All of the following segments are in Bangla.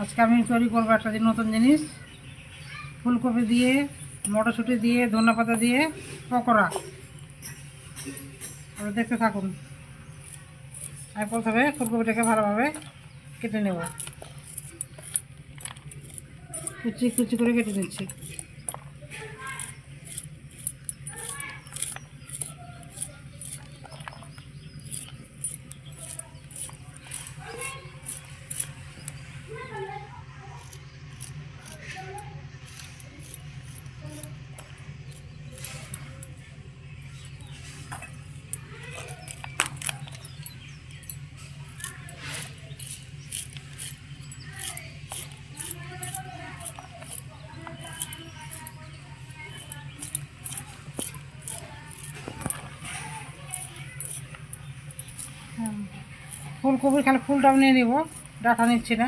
আজকে আমি তৈরি করব একটা নতুন জিনিস। ফুলকপি দিয়ে, মটরশুঁটি দিয়ে ধনে পাতা দিয়ে, পকোড়া। আর দেখতে থাকুন। আমি প্রথমে ফুলকপিটাকে ভালোভাবে কেটে নেব। কুচি কুচি করে কেটে নিচ্ছি। ফুলকপির খালি ফুলটাও নিয়ে নিব। ডাটা নিচ্ছি না।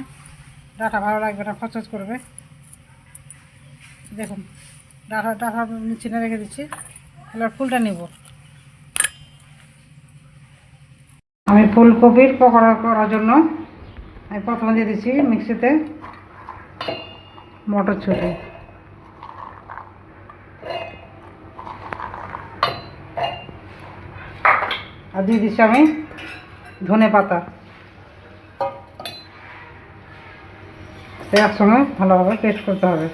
ডাটা ভালো লাগবে না খচখচ করবে। দেখুন, ডাটা ডাটা নিচ্ছি না, রেখে দিচ্ছি। তাহলে ফুলটা নিব। আমি ফুলকপির পকোড়া করার জন্য আমি প্রথমে দিয়ে দিচ্ছি মিক্সিতে মটরশুঁটি। আর দিয়ে দিচ্ছি আমি ধনে পাতা। একসঙ্গে ভালোভাবে পেস্ট করতে হবে।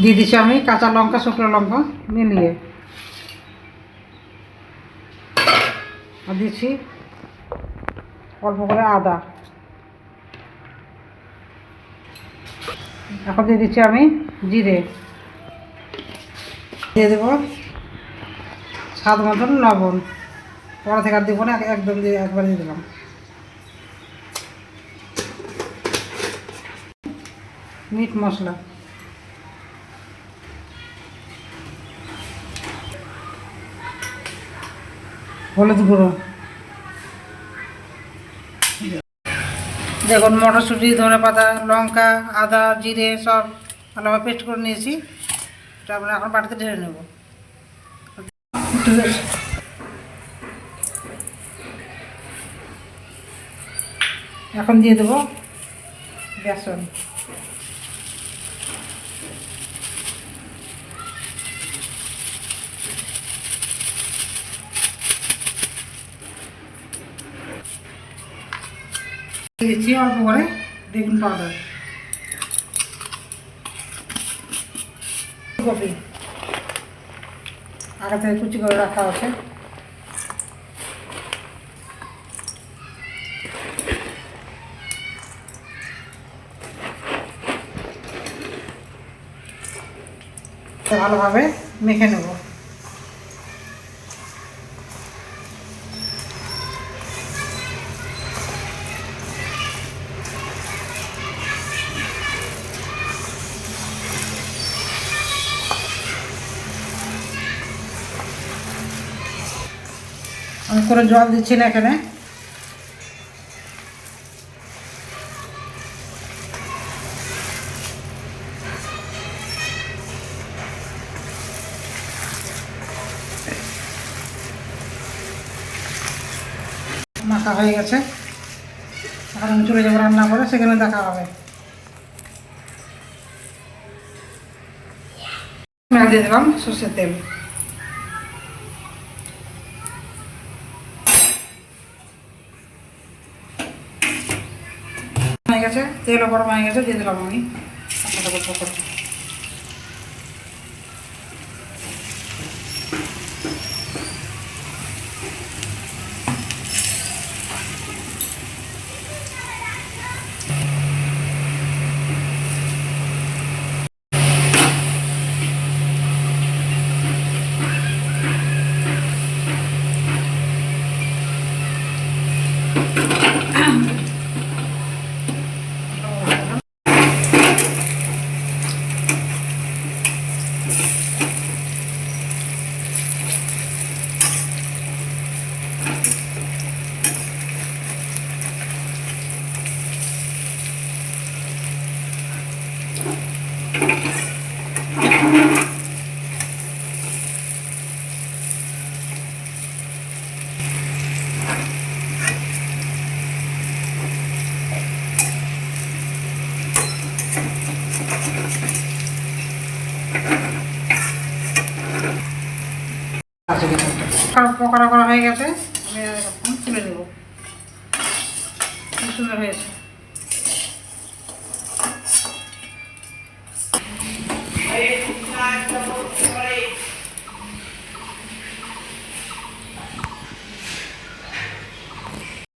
দিয়ে দিচ্ছি আমি কাঁচা লঙ্কা, শুকনো লঙ্কা মিলিয়ে। আর দিচ্ছি অল্প করে আদা। এখন দিয়ে দিচ্ছি আমি জিরে। দিয়ে দেবো স্বাদ মতন লবণ। পরে থেকে আর দেবো না, এক- একদম দিয়ে একবার দিয়ে দিলাম। মিট মশলা। হলুদ গুঁড়ো। দেখুন, মটরশুঁটি ধনে পাতা লঙ্কা, আদা, জিরে সব ভালোভাবে পেস্ট করে নিয়েছি। আমরা এখন বাড়িতে ঢেলে নেব। এখন দিয়ে দেবো বেসন। দিয়ে দিচ্ছি অল্প করে বেগুন পাউডার। কপি। আগে থেকে কুচি করে রাখা আছে। ভালোভাবে মেখে নেব। আমি করে জল দিচ্ছি না এখানে। মাখা হয়ে গেছে। এখন আমি চলে যাব রান্না করে সেখানে দেখা হবে। দিলাম সর্ষের তেল। গেছে তেলও গরম হয়ে গেছে দিয়ে দিলাম আমি। আপনাদের গল্প পকোড়া করা হয়ে গেছে। আমি এরকম তুলে দেবো সুন্দর হয়েছে।